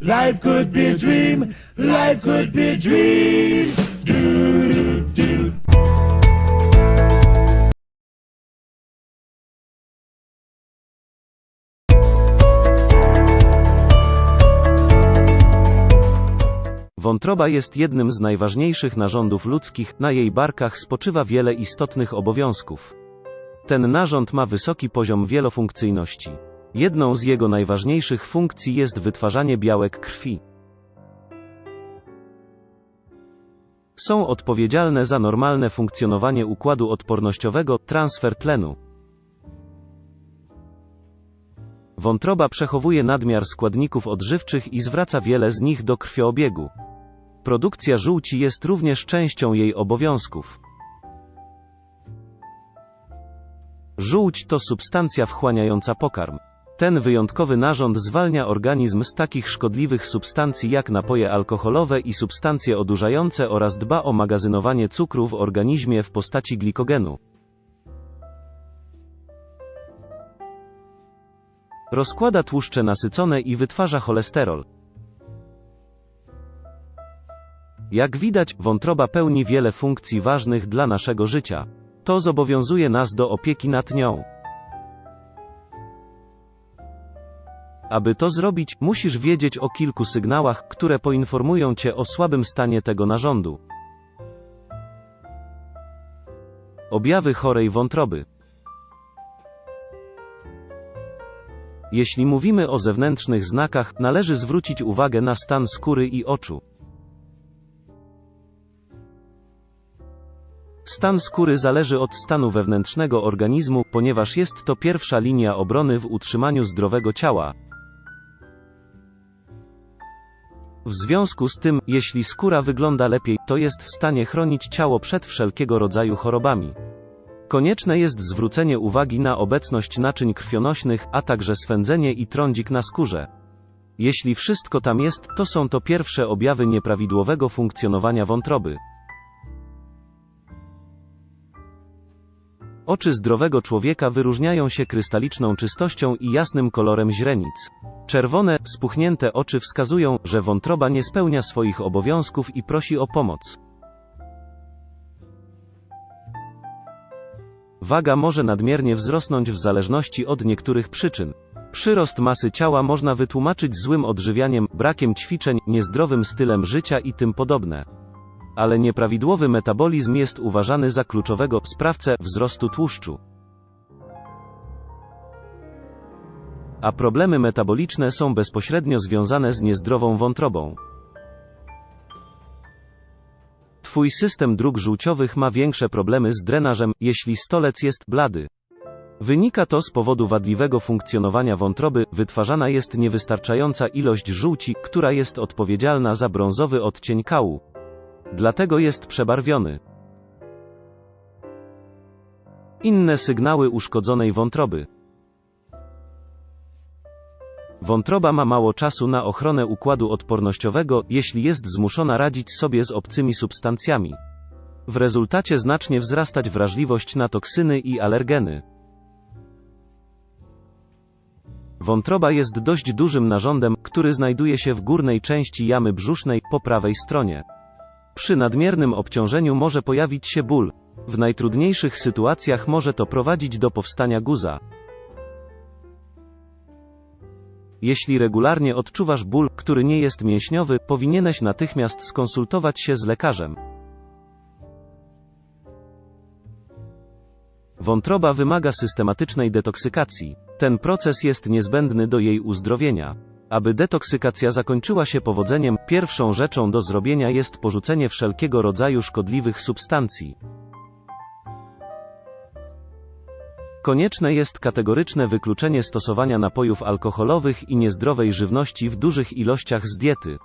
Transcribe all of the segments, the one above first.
Life could be a dream. Life could be a dream. Do, do, do. Wątroba jest jednym z najważniejszych narządów ludzkich, na jej barkach spoczywa wiele istotnych obowiązków. Ten narząd ma wysoki poziom wielofunkcyjności. Jedną z jego najważniejszych funkcji jest wytwarzanie białek krwi. Są odpowiedzialne za normalne funkcjonowanie układu odpornościowego, transfer tlenu. Wątroba przechowuje nadmiar składników odżywczych i zwraca wiele z nich do krwioobiegu. Produkcja żółci jest również częścią jej obowiązków. Żółć to substancja wchłaniająca pokarm. Ten wyjątkowy narząd zwalnia organizm z takich szkodliwych substancji jak napoje alkoholowe i substancje odurzające oraz dba o magazynowanie cukru w organizmie w postaci glikogenu. Rozkłada tłuszcze nasycone i wytwarza cholesterol. Jak widać, wątroba pełni wiele funkcji ważnych dla naszego życia. To zobowiązuje nas do opieki nad nią. Aby to zrobić, musisz wiedzieć o kilku sygnałach, które poinformują cię o słabym stanie tego narządu. Objawy chorej wątroby. Jeśli mówimy o zewnętrznych znakach, należy zwrócić uwagę na stan skóry i oczu. Stan skóry zależy od stanu wewnętrznego organizmu, ponieważ jest to pierwsza linia obrony w utrzymaniu zdrowego ciała. W związku z tym, jeśli skóra wygląda lepiej, to jest w stanie chronić ciało przed wszelkiego rodzaju chorobami. Konieczne jest zwrócenie uwagi na obecność naczyń krwionośnych, a także swędzenie i trądzik na skórze. Jeśli wszystko tam jest, to są to pierwsze objawy nieprawidłowego funkcjonowania wątroby. Oczy zdrowego człowieka wyróżniają się krystaliczną czystością i jasnym kolorem źrenic. Czerwone, spuchnięte oczy wskazują, że wątroba nie spełnia swoich obowiązków i prosi o pomoc. Waga może nadmiernie wzrosnąć w zależności od niektórych przyczyn. Przyrost masy ciała można wytłumaczyć złym odżywianiem, brakiem ćwiczeń, niezdrowym stylem życia i tym podobne. Ale nieprawidłowy metabolizm jest uważany za kluczowego sprawcę wzrostu tłuszczu. A problemy metaboliczne są bezpośrednio związane z niezdrową wątrobą. Twój system dróg żółciowych ma większe problemy z drenażem, jeśli stolec jest blady. Wynika to z powodu wadliwego funkcjonowania wątroby, wytwarzana jest niewystarczająca ilość żółci, która jest odpowiedzialna za brązowy odcień kału. Dlatego jest przebarwiony. Inne sygnały uszkodzonej wątroby. Wątroba ma mało czasu na ochronę układu odpornościowego, jeśli jest zmuszona radzić sobie z obcymi substancjami. W rezultacie znacznie wzrastać wrażliwość na toksyny i alergeny. Wątroba jest dość dużym narządem, który znajduje się w górnej części jamy brzusznej, po prawej stronie. Przy nadmiernym obciążeniu może pojawić się ból. W najtrudniejszych sytuacjach może to prowadzić do powstania guza. Jeśli regularnie odczuwasz ból, który nie jest mięśniowy, powinieneś natychmiast skonsultować się z lekarzem. Wątroba wymaga systematycznej detoksykacji. Ten proces jest niezbędny do jej uzdrowienia. Aby detoksykacja zakończyła się powodzeniem, pierwszą rzeczą do zrobienia jest porzucenie wszelkiego rodzaju szkodliwych substancji. Konieczne jest kategoryczne wykluczenie stosowania napojów alkoholowych i niezdrowej żywności w dużych ilościach z diety.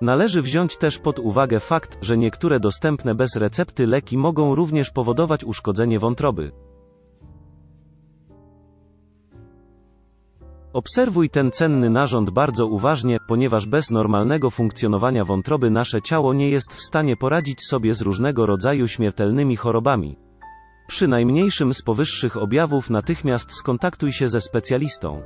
Należy wziąć też pod uwagę fakt, że niektóre dostępne bez recepty leki mogą również powodować uszkodzenie wątroby. Obserwuj ten cenny narząd bardzo uważnie, ponieważ bez normalnego funkcjonowania wątroby nasze ciało nie jest w stanie poradzić sobie z różnego rodzaju śmiertelnymi chorobami. Przy najmniejszym z powyższych objawów natychmiast skontaktuj się ze specjalistą.